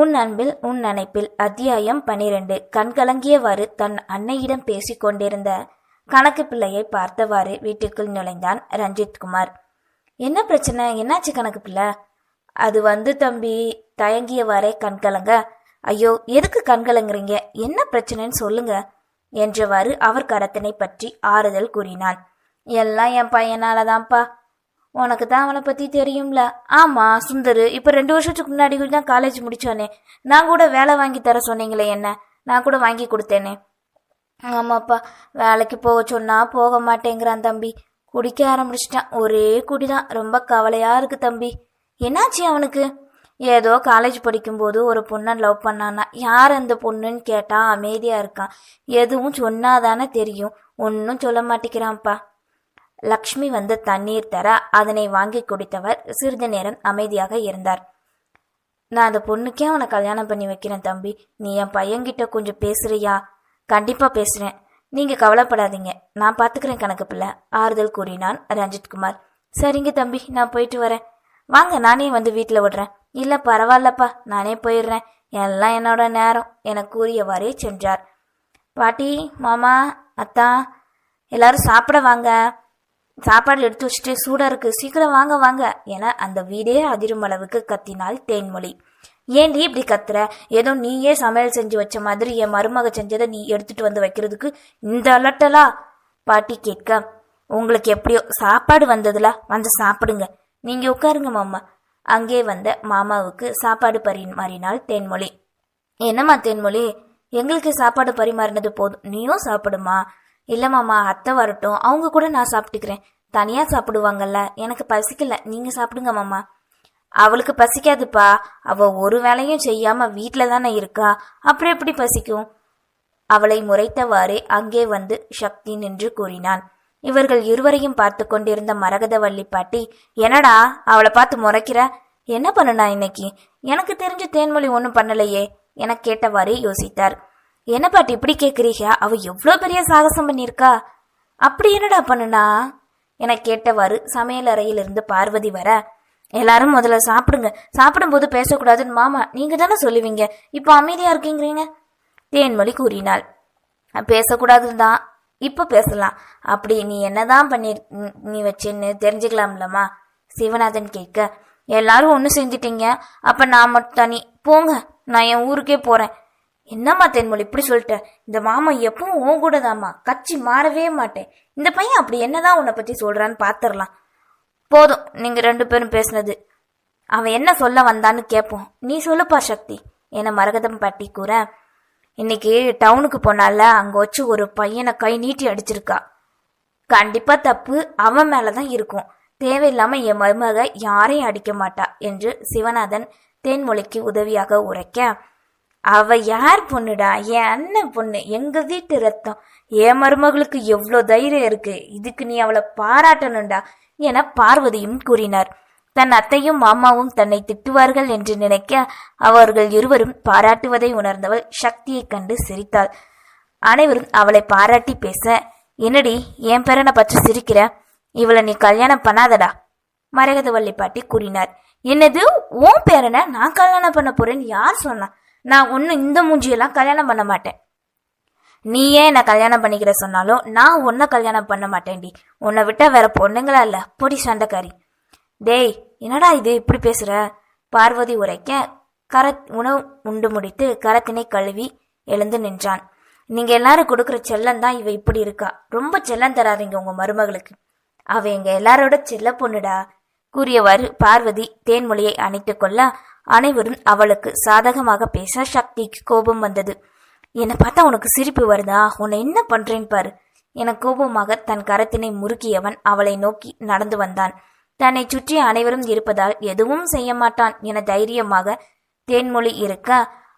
உன் அன்பில் உன் நினைப்பில் அத்தியாயம் பனிரெண்டு. கண்கலங்கியவாறு தன் அன்னையிடம் பேசிக் கொண்டிருந்த கணக்கு பிள்ளையை பார்த்தவாறு வீட்டுக்குள் நுழைந்தான் ரஞ்சித் குமார். என்ன பிரச்சனை? என்னாச்சு கணக்கு பிள்ளை? அது வந்து தம்பி தயங்கியவாறே கண்கலங்க ஐயோ எதுக்கு கண்கலங்குறீங்க என்ன பிரச்சனைன்னு சொல்லுங்க என்றவாறு அவர் கரத்தினை பற்றி ஆறுதல் கூறினான். எல்லாம் என் பையனாலதான்ப்பா. உனக்கு தான் அவனை பற்றி தெரியும்ல. ஆமாம் சுந்தரு இப்போ ரெண்டு வருஷத்துக்கு முன்னாடி தான் காலேஜ் முடிச்சானே நான் கூட வேலை வாங்கி தர சொன்னீங்களே என்ன? நான் கூட வாங்கி கொடுத்தேனே. ஆமாப்பா வேலைக்கு போக சொன்னால் போக மாட்டேங்கிறான் தம்பி. குடிக்க ஆரம்பிச்சிட்டான். ஒரே குடி தான் ரொம்ப கவலையாக இருக்குது தம்பி. என்னாச்சு அவனுக்கு? ஏதோ காலேஜ் படிக்கும்போது ஒரு பொண்ணை லவ் பண்ணானா? யார் அந்த பொண்ணுன்னு கேட்டால் அமைதியாக இருக்கான். எதுவும் சொன்னாதானே தெரியும். ஒன்றும் சொல்ல மாட்டேங்கிறான்ப்பா. லக்ஷ்மி வந்து தண்ணீர் தர அதனை வாங்கி குடித்தவர் சிறிது நேரம் அமைதியாக இருந்தார். நான் அந்த பொண்ணுக்கே அவனை கல்யாணம் பண்ணி வைக்கிறேன் தம்பி. நீ என் பையன்கிட்ட கொஞ்சம் பேசுறியா? கண்டிப்பா பேசுறேன். நீங்க கவலைப்படாதீங்க. நான் பாத்துக்கிறேன் கணக்கு பிள்ளை ஆறுதல் கூறினான் ரஞ்சித்குமார். சரிங்க தம்பி நான் போயிட்டு வரேன். வாங்க நானே வந்து வீட்டில் விடுறேன். இல்ல பரவாயில்லப்பா. நானே போயிடுறேன். எல்லாம் என்னோட நேரம் என கூறியவாறே சென்றார். பாட்டி மாமா அத்தா எல்லாரும் சாப்பிட வாங்க. சாப்பாடு எடுத்து வச்சுட்டு சூடா இருக்கு. சீக்கிரம் வாங்க வாங்க. என அந்த வீடே அதிரும் அளவுக்கு கத்தினாள் தேன்மொழி. ஏன்டி இப்படி கத்துற? ஏதோ நீயே சமையல் செஞ்சு வச்ச மாதிரி என் மருமக செஞ்சதை நீ எடுத்துட்டு வந்து வைக்கிறதுக்கு இந்த அலட்டலா? பாட்டி கேட்க உங்களுக்கு எப்படியோ சாப்பாடு வந்ததுல வந்து சாப்பிடுங்க. நீங்க உட்காருங்க மாமா. அங்கே வந்த மாமாவுக்கு சாப்பாடு பரிமாறினாள் தேன்மொழி. என்னம்மா தேன்மொழி? எங்களுக்கு சாப்பாடு பரிமாறினது போதும். நீயும் சாப்பிடுமா? இல்ல மாமா அத்தை வரட்டும். அவங்க கூட நான் சாப்பிட்டுக்கிறேன். தனியா சாப்பிடுவாங்கல்ல. எனக்கு பசிக்கல. நீங்க சாப்பிடுங்க மாமா. அவளுக்கு பசிக்காதுப்பா. அவ ஒரு வேலையும் செய்யாம வீட்டில் தானே இருக்கா. அப்புறம் எப்படி பசிக்கும்? அவளை முறைத்தவாறே அங்கே வந்து சக்தி நின்று கூறினான். இவர்கள் இருவரையும் பார்த்து கொண்டிருந்த மரகதவள்ளி பாட்டி என்னடா அவளை பார்த்து முறைக்கிற? என்ன பண்ணுனா இன்னைக்கு? எனக்கு தெரிஞ்ச தேன்மொழி ஒன்றும் பண்ணலையே என கேட்டவாறே யோசித்தார். என்ன பாட்டி இப்படி கேட்குறீங்க அவ எவ்வளோ பெரிய சாகசம் பண்ணியிருக்கா? அப்படி என்னடா பண்ணுனா? என கேட்டவாறு சமையல் அறையிலிருந்து பார்வதி வர எல்லாரும் முதல்ல சாப்பிடுங்க. சாப்பிடும்போது பேசக்கூடாதுன்னு மாமா நீங்க தானே சொல்லுவீங்க? இப்போ அமைதியா இருக்கீங்கிறீங்க? தேன்மொழி கூறினாள். பேசக்கூடாதுன்னு தான். இப்போ பேசலாம். அப்படி நீ என்னதான் பண்ணி நீ வச்சேன்னு தெரிஞ்சுக்கலாம்லம்மா சிவநாதன் கேட்க. எல்லாரும் ஒன்று செஞ்சிட்டீங்க. அப்போ நான் மட்டும் தனி. போங்க. நான் என் ஊருக்கே போறேன். என்னம்மா தென்மொழி இப்படி சொல்லிட்ட? இந்த மாமா எப்பவும் உன் கூட தாம்மா கட்சி மாறவே மாட்டேன். இந்த பையன் அப்படி என்னதான் உன்னை பத்தி சொல்றான்னு பாத்துரலாம். போதும் நீங்க ரெண்டு பேரும் பேசுனது. அவன் என்ன சொல்ல வந்தான்னு கேட்போம் நீ சொல்லுப்பா சக்தி. என மரகதம் பாட்டி கூற. இன்னைக்கு டவுனுக்கு போனால அங்க வச்சு ஒரு பையனை கை நீட்டி அடிச்சிருக்கா. கண்டிப்பா தப்பு அவன் மேலதான் இருக்கும். தேவையில்லாம என் மருமக யாரையும் அடிக்க மாட்டா என்று சிவநாதன் தேன்மொழிக்கு உதவியாக உரைக்க அவ யார் பொண்ணுடா? என் அண்ணன் பொண்ணு. எங்க வீட்டு ரத்தம். என் மருமகளுக்கு எவ்வளோ தைரியம் இருக்கு? இதுக்கு நீ அவளை பாராட்டணும்டா என பார்வதியும் கூறினார். தன் அத்தையும் மாமாவும் தன்னை திட்டுவார்கள் என்று நினைக்க அவர்கள் இருவரும் பாராட்டுவதை உணர்ந்தவள் சக்தியைக் கண்டு சிரித்தாள். அனைவரும் அவளை பாராட்டி பேச என்னடி என் பேரனை பற்றி சிரிக்கிற? இவளை நீ கல்யாணம் பண்ணாதடா? மரகதவள்ளி பாட்டி கூறினார். என்னது? உன் பேரனை நான் கல்யாணம் பண்ண போறேன்னு யார் சொன்னா? நான் ஒன்றும் இந்த மூஞ்சியெல்லாம் கல்யாணம் பண்ண மாட்டேன். நீ ஏன் கல்யாணம் பண்ணிக்கிற சொன்னாலும் நான் உன்னை கல்யாணம் பண்ண மாட்டேன்டி. உன்னை விட்டா வேற பொண்ணுங்களா இல்ல? பொடி சண்டைக்காரி. டேய் என்னடா இது இப்படி பேசுற? பார்வதி உரைக்க கர உணவு உண்டு முடித்து கரத்தினை கழுவி எழுந்து நின்றான். நீங்க எல்லாரும் கொடுக்குற செல்லம் தான் இவ இப்படி இருக்கா? ரொம்ப செல்லம் தராதீங்க உங்க மருமகளுக்கு. அவ எங்க எல்லாரோட செல்ல பொண்ணுடா. கூறியவாறு பார்வதி தேன்மொழியை அணைத்து கொள்ள அனைவரும் அவளுக்கு சாதகமாக பேச சக்திக்கு கோபம் வந்தது. என்னை பார்த்தா உனக்கு சிரிப்பு வருதா? உன்னை என்ன பண்றேன் பாரு. என கோபமாக தன் கரத்தினை முறுக்கியவன் அவளை நோக்கி நடந்து வந்தான். தன்னை சுற்றி அனைவரும் இருப்பதால் எதுவும் செய்ய மாட்டான் என தைரியமாக தேன்மொழி இருக்க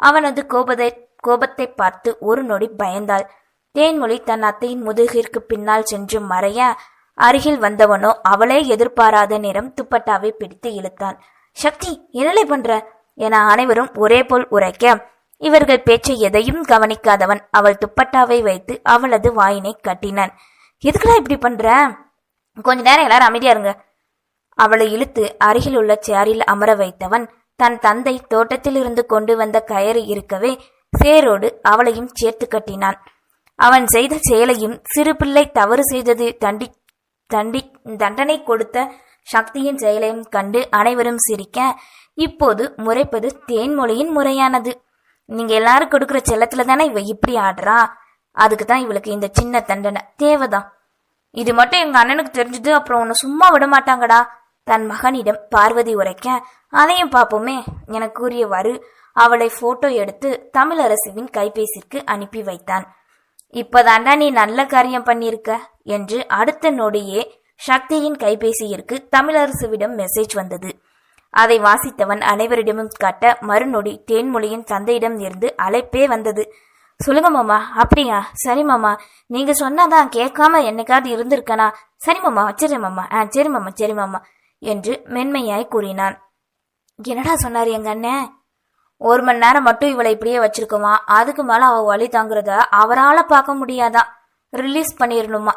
அவனது கோபத்தை கோபத்தை பார்த்து ஒரு நொடி பயந்தாள். தேன்மொழி தன் அத்தையின் முதுகிற்கு பின்னால் சென்று மறைய அருகில் வந்தவனோ அவளே எதிர்பாராத நேரம் துப்பட்டாவை பிடித்து இழுத்தான். சக்தி என்னலை பண்ற? என அனைவரும் ஒரே போல் உரைக்க இவர்கள் பேச்சை எதையும் கவனிக்காதவன் அவள் துப்பட்டாவை வைத்து அவளது வாயினை கட்டினான். எதுக்குடா இப்படி பண்ற? கொஞ்ச நேரம் எல்லாரும் அமைதியா இருங்க. அவளை இழுத்து அருகில் உள்ள சேரில் அமர வைத்தவன் தன் தந்தை தோட்டத்தில் இருந்து கொண்டு வந்த கயறு இருக்கவே சேரோடு அவளையும் சேர்த்து கட்டினான். அவன் செய்த செயலையும் சிறு பிள்ளை தவறு செய்தது தண்டி தண்டி தண்டனை கொடுத்த சக்தியின் செயலையும் கண்டு அனைவரும் சிரிக்க இப்போது முறைப்பது தேன்மொழியின் முறையானது. நீங்க எல்லாரும் கொடுக்குற செல்லத்துல தானே இவ இப்படி ஆடுறா? அதுக்கு தான் இவளுக்கு இந்த சின்ன தண்டனை. தேவைதான். இது மட்டும் எங்க அண்ணனுக்கு தெரிஞ்சது அப்புறம் உன்னை சும்மா விட மாட்டாங்கடா. தன் மகனிடம் பார்வதி உரைக்க அதையும் பார்ப்போமே என கூறியவாறு அவளை போட்டோ எடுத்து தமிழரசுவின் கைபேசிக்கு அனுப்பி வைத்தான். இப்பதாண்டா நீ நல்ல காரியம் பண்ணியிருக்க என்று அடுத்த நொடியே சக்தியின் கைபேசியிற்கு தமிழரசுவிடம் மெசேஜ் வந்தது. அதை வாசித்தவன் அனைவரிடமும் காட்ட மறுநொடி தேன்மொழியின் தந்தையிடம் இருந்து அழைப்பே வந்தது. சொல்லுங்க மாமா அப்படியா? சரி மாமா நீங்க சொன்னாதான் கேட்காம என்னைக்காவது இருந்திருக்கனா? சரி மாமா வச்சிருறேன் மாமா ஆ சரி மாமா சரி மாமா என்று மென்மையாய் கூறினான். என்னடா சொன்னார் எங்க அண்ணன் ஒரு மணி நேரம் மட்டும் இவளை இப்படியே வச்சிருக்குமா? அதுக்கு மேல அவ வழி தாங்குறத அவரால பார்க்க முடியாதான் ரிலீஸ் பண்ணிடணுமா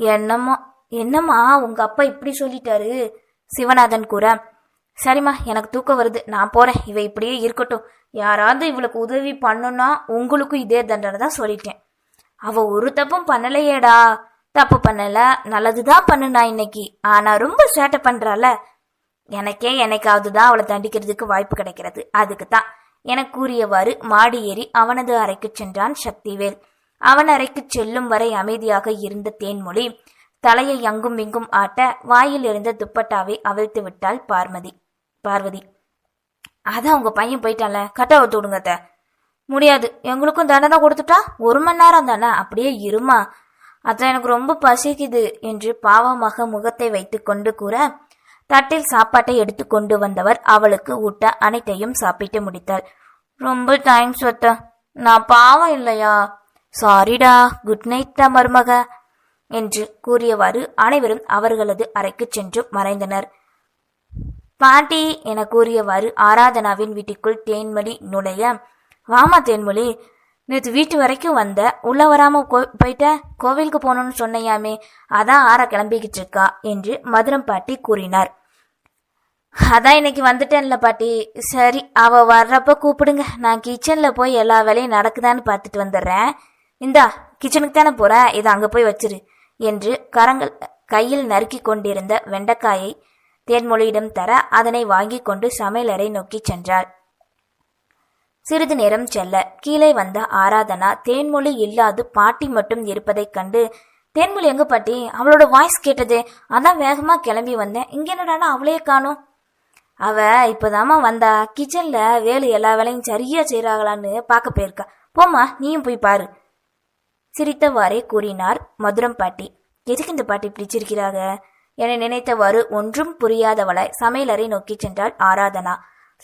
என்னமோ என்னம்மா உங்க அப்பா இப்படி சொல்லிட்டாரு? சிவநாதன் கூற சரிம்மா எனக்கு தூக்கம் வருது நான் போறேன் இவ இப்படியே இருக்கட்டும். யாராவது இவளுக்கு உதவி பண்ணுனா உங்களுக்கும் இதே தண்டனை தான் சொல்லிட்டேன். அவ ஒரு தப்பும் பண்ணலையேடா. தப்பு பண்ணல நல்லதுதான் பண்ணுனா இன்னைக்கு. ஆனா ரொம்ப சேட்டை பண்றால எனக்கே என்னைக்காவது தான் அவளை தண்டிக்கிறதுக்கு வாய்ப்பு கிடைக்கிறது. அதுக்கு தான். என கூறியவாறு மாடி ஏறி அவனது அறைக்கு சென்றான் சக்திவேல். அவன் அறைக்கு செல்லும் வரை அமைதியாக இருந்த தேன்மொழி தலையை அங்கும் இங்கும் ஆட்ட வாயில் இருந்த துப்பட்டாவை அவிழ்த்து விட்டாள் பார்மதி. பார்வதி அதான் உங்க பையன் போயிட்டால கட்ட அவுத்து விடுங்க முடியாது எங்களுக்கும் தண்டனை கொடுத்துட்டா? ஒரு மணி நேரம் தானே அப்படியே இருமா? அதான் எனக்கு ரொம்ப பசிக்குது என்று பாவமாக முகத்தை வைத்துக்கொண்டு கூற தட்டில் சாப்பாட்டை எடுத்து கொண்டு வந்தவர் அவளுக்கு ஊட்ட அனைத்தையும் சாப்பிட்டு முடித்தாள். ரொம்ப தேங்க்ஸ் அத்த நான் பாவம் இல்லையா? சாரிடா குட் நைட்டா மருமக. என்று கூறியவாறு அனைவரும் அவர்களது அறைக்கு சென்று மறைந்தனர். பாட்டி என கூறியவாறு ஆராதனாவின் வீட்டுக்குள் தேன்மொழி நுழைய வாமா தேன்மொழி நேற்று வீட்டு வரைக்கும் வந்த உள்ள வராம கோ- போயிட்ட கோவிலுக்கு போகணும்னு சொன்னையாமே அதான் ஆற கிளம்பிக்கிட்டு இருக்கா? என்று மதுரம் பாட்டி கூறினார். அதான் இன்னைக்கு வந்துட்டேன்ல பாட்டி. சரி அவ வர்றப்ப கூப்பிடுங்க. நான் கிச்சன்ல போய் எல்லா வேலையும் நடக்குதான்னு பார்த்துட்டு வந்துடுறேன் இந்தா கிச்சனுக்கு தானே போற? இதை அங்க போய் வச்சிரு. என்று கரங்கள் கையில் நறுக்கி கொண்டிருந்த வெண்டைக்காயை தேன்மொழியிடம் தர அதனை வாங்கி கொண்டு சமையலறை நோக்கி சென்றாள். சிறிது நேரம் செல்ல கீழே வந்த ஆராதனா தேன்மொழி இல்லாது பாட்டி மட்டும் இருப்பதைக் கண்டு தேன்மொழி எங்க பாட்டி? அவளோட வாய்ஸ் கேட்டது. அதான் வேகமா கிளம்பி வந்தேன். இங்க என்னடானா அவளையே காணோம். அவ இப்பதாமா வந்தா. கிச்சன்ல வேலை எல்லா வேலையும் சரியா செய்யறாங்களான்னு பார்க்க போயிருக்கா. போம்மா நீயும் போய் பாரு. சிரித்தவாறே கூறினார் மதுரம் பாட்டி. எதுக்கு இந்த பாட்டி இப்படி என நினைத்தவாறு ஒன்றும் புரியாதவளாய் சமையலறை நோக்கி சென்றாள் ஆராதனா.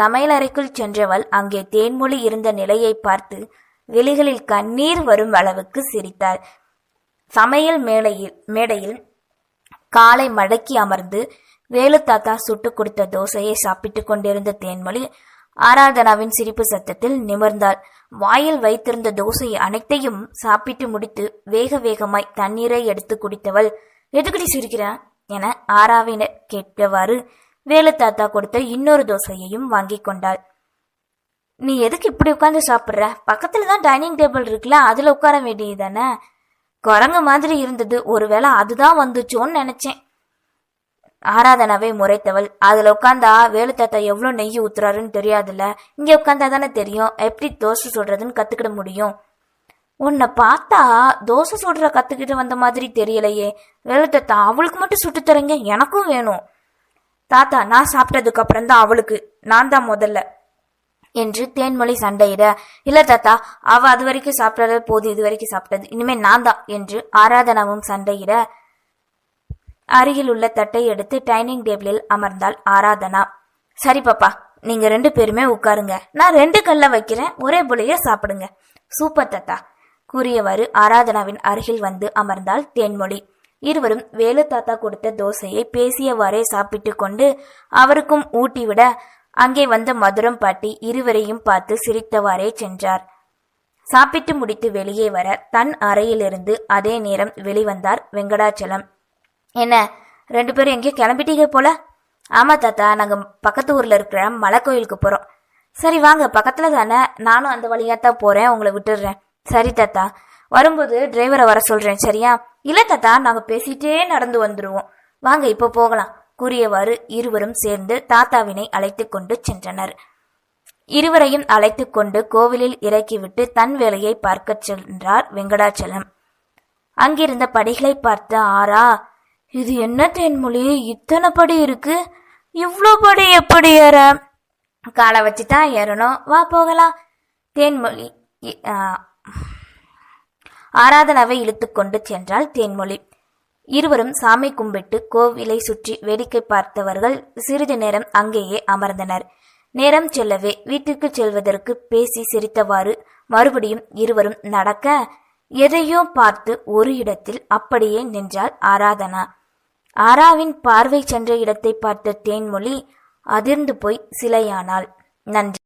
சமையலறைக்குள் சென்றவள் அங்கே தேன்மொழி இருந்த நிலையை பார்த்து விழிகளில் கண்ணீர் வரும் அளவுக்கு சிரித்தாள். சமையல் மேடையில் மேடையில் காலை மடக்கி அமர்ந்து வேலு தாத்தா சுட்டு கொடுத்த தோசையை சாப்பிட்டுக் கொண்டிருந்த தேன்மொழி ஆராதனாவின் சிரிப்பு சத்தத்தில் நிமிர்ந்தாள். வாயில் வைத்திருந்த தோசை அனைத்தையும் சாப்பிட்டு முடித்து வேக வேகமாய் தண்ணீரை எடுத்து குடித்தவள் எதுக்கடி சிரிக்கிற? என ஆராவினர் கேட்டவாறு வேலு தாத்தா கொடுத்த இன்னொரு தோசையையும் வாங்கி கொண்டாள். நீ எதுக்கு இப்படி உட்காந்து சாப்பிட்ற? பக்கத்துல தான் டைனிங் டேபிள் இருக்குல்ல அதுல உட்கார வேண்டியதானே குரங்கு மாதிரி இருந்தது. ஒருவேளை அதுதான் வந்துச்சோன்னு நினைச்சேன். ஆராதனாவே முறைத்தவள். அதுல உட்காந்தா வேலு தாத்தா எவ்வளவு நெய் ஊத்துறாருன்னு தெரியாதுல்ல? இங்க உட்காந்தா தானே தெரியும். எப்படி தோசை சுடுறதுன்னு கத்துக்கிட முடியும்? உன்னை பார்த்தா தோசை சுடுற கத்துக்கிட்டு வந்த மாதிரி தெரியலையே. வேலு தாத்தா அவளுக்கு மட்டும் சுட்டு தரீங்க? எனக்கும் வேணும். தாத்தா நான் சாப்பிட்டதுக்கு அப்புறம் தான் அவளுக்கு. நான் தான் முதல்ல. என்று தேன்மொழி சண்டையிட இல்ல தாத்தா அவ அது வரைக்கும் சாப்பிட்டது போது இது வரைக்கும் சாப்பிட்டது. இனிமே நான் தான். என்று ஆராதனாவும் சண்டையிட அருகில் உள்ள தட்டை எடுத்து டைனிங் டேபிளில் அமர்ந்தாள் ஆராதனா. சரி பாப்பா நீங்க ரெண்டு பேருமே உட்காருங்க. நான் ரெண்டு கல்ல வைக்கிறேன் ஒரே புலைய சாப்பிடுங்க சூப்பர் தாத்தா கூறியவாறு ஆராதனாவின் அருகில் வந்து அமர்ந்தாள் தேன்மொழி. இருவரும் வேலு தாத்தா கொடுத்த தோசையை பேசியவாறே சாப்பிட்டு கொண்டு அவருக்கும் ஊட்டிவிட அங்கே வந்த மதுரம் பாட்டி இருவரையும் பார்த்து சிரித்தவாறே சென்றார். சாப்பிட்டு முடித்து வெளியே வர தன் அறையிலிருந்து அதே நேரம் வெளிவந்தார் வெங்கடாச்சலம். என்ன? ரெண்டு பேரும் எங்கேயோ கிளம்பிட்டீங்க போல. ஆமா தாத்தா நாங்க பக்கத்து ஊர்ல இருக்கிற மலை கோயிலுக்கு போறோம். சரி வாங்க. பக்கத்துல தானே நானும் அந்த வழியா தான் போறேன். உங்களை விட்டுடுறேன். சரி தாத்தா. வரும்போது டிரைவரை வர சொல்றேன் சரியா? இல்ல தாத்தா நாங்க பேசிட்டே நடந்து வந்துருவோம். வாங்க இப்போ போகலாம். கூறியவாறு இருவரும் சேர்ந்து தாத்தாவினை அழைத்து கொண்டு சென்றனர். இருவரையும் அழைத்து கொண்டு கோவிலில் இறக்கிவிட்டு தன் வேலையை பார்க்கச் சென்றார் வெங்கடாச்சலம். அங்கிருந்த படிகளை பார்த்த ஆரா இது என்ன தேன்மொழி இத்தனை படி இருக்கு? இவ்வளோ படி எப்படி ஏற? காலை வச்சு தான் ஏறணும். வா போகலாம். தேன்மொழி இ- ஆ, ஆராதனாவை இழுத்துக்கொண்டு சென்றாள் தேன்மொழி இருவரும் சாமி கும்பிட்டு கோவிலை சுற்றி வேடிக்கை பார்த்தவர்கள் சிறிது நேரம் அங்கேயே அமர்ந்தனர். நேரம் செல்லவே வீட்டிற்கு செல்வதற்கு பேசி சிரித்தவாறு மறுபடியும் இருவரும் நடக்க எதையோ பார்த்து ஒரு இடத்தில் அப்படியே நின்றாள் ஆராதனா. ஆராவின் பார்வை சென்ற இடத்தை பார்த்த தேன்மொழி அதிர்ந்து போய் சிலையானாள். நன்றி.